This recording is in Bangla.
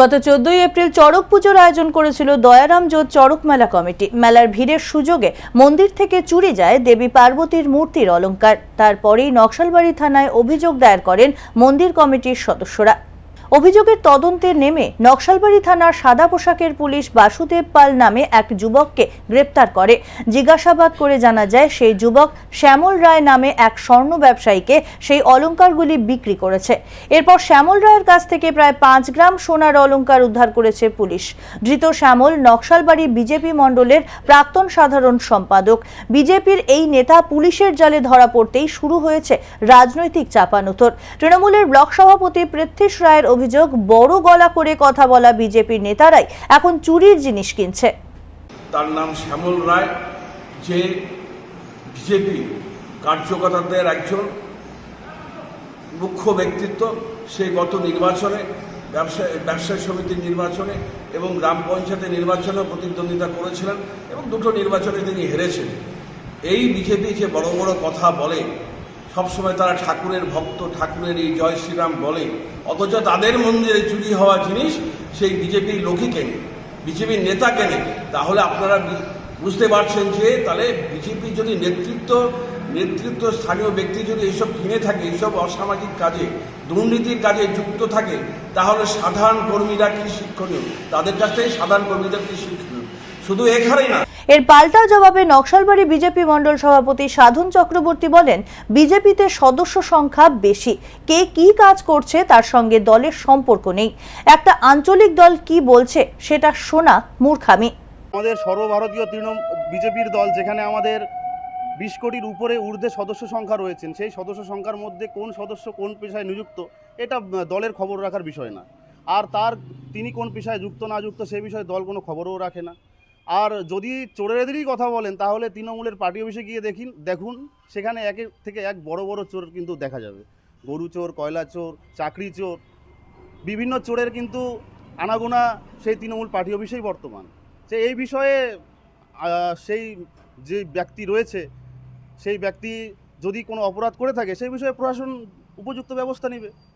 গত চোদ্দই এপ্রিল চড়ক পুজোর আয়োজন করেছিল দয়ারাম জোত চড়ক মেলা কমিটি। মেলার ভিড়ের সুযোগে মন্দির থেকে চুরি যায় দেবী পার্বতীর মূর্তির অলঙ্কার তারপরেই নকশালবাড়ি থানায় অভিযোগ দায়ের করেন মন্দির কমিটির সদস্যরা। অভিযোগের তদন্তে নেমে নকশালবাড়ি থানার সাদা পোশাকের পুলিশ বাসুদেব পাল নামে এক যুবককে গ্রেপ্তার করে। জিজ্ঞাসাবাদ করে জানা যায়, সেই যুবক শ্যামল রায় নামে এক স্বর্ণ ব্যবসায়ীকে সেই অলংকারগুলি বিক্রি করেছে। এরপর শ্যামল রায়ের কাছ থেকে প্রায় পাঁচ গ্রাম সোনার অলংকার উদ্ধার করেছে পুলিশ। ধৃত শ্যামল নকশালবাড়ি বিজেপি মণ্ডলের প্রাক্তন সাধারণ সম্পাদক। বিজেপির এই নেতা পুলিশের জালে ধরা পড়তেই শুরু হয়েছে রাজনৈতিক চাপানুতর। তৃণমূলের ব্লক সভাপতি পৃথ্বীশ রায়ের অভিযোগ, বড় গলা করে কথা বলা বিজেপির নেতারাই এখন চুরির জিনিস কিনছে। তার নাম শ্যামল রায়, যে বিজেপি কার্যকর্তাদের একজন মুখ্য ব্যক্তিত্ব, সে গত নির্বাচনে ব্যবসা, ব্যবসায়ী সমিতির নির্বাচনে এবং গ্রাম পঞ্চায়েতের নির্বাচনে প্রতিদ্বন্দ্বিতা করেছিলেন এবং দুটো নির্বাচনে তিনি হেরেছেন। এই বিজেপি যে বড় বড় কথা বলে সবসময় তারা ঠাকুরের ভক্ত, ঠাকুরের এই জয় শ্রীরাম বলে। অথচ তাদের মন্দিরে চুরি হওয়া জিনিস সেই বিজেপির লোকই কেনে বিজেপির নেতা কেনে। তাহলে আপনারা বুঝতে পারছেন যে তাহলে বিজেপির যদি নেতৃত্ব নেতৃত্ব স্থানীয় ব্যক্তি যদি এইসব কিনে থাকে এইসব অসামাজিক কাজে, দুর্নীতির কাজে যুক্ত থাকে, তাহলে সাধারণ কর্মীরা কি শিক্ষণীয়? তাদের কাছ থেকে সাধারণ কর্মীদের কি শিক্ষণীয়? শুধু এখানেই না এর পাল্টা জবাবে নকশালবাড়ি বিজেপি মণ্ডল সভাপতি সাধন চক্রবর্তী বলেন, বিজেপিতে সদস্য সংখ্যা বেশি। কে কি কাজ করছে তার সঙ্গে দলের সম্পর্ক নেই। একটা আঞ্চলিক দল কি বলছে সেটা শোনা মূর্খামি। আমাদের সর্বভারতীয় তৃণমূল বিজেপির দল যেখানে আমাদের বিশ কোটির উপরে ঊর্ধ্বে সদস্য সংখ্যা রয়েছেন, সেই সদস্য সংখ্যার মধ্যে কোন সদস্য কোন পেশায় নিযুক্ত, এটা দলের খবর রাখার বিষয় না। আর তার তিনি কোন পেশায় যুক্ত না যুক্ত সে বিষয়ে দল কোনো খবরও রাখে না। আর যদি চোরেদেরই কথা বলেন, তাহলে তৃণমূলের পার্টি অফিসে গিয়ে দেখিন, দেখুন, সেখানে একের থেকে এক বড় বড় চোর কিন্তু দেখা যাবে। গরু চোর, কয়লা চোর, চাকরি চোর, বিভিন্ন চোরের কিন্তু আনাগোনা সেই তৃণমূল পার্টি অফিসেই বর্তমান। যে এই বিষয়ে সেই যে ব্যক্তি রয়েছে, সেই ব্যক্তি যদি কোনো অপরাধ করে থাকে, সেই বিষয়ে প্রশাসন উপযুক্ত ব্যবস্থা নেবে।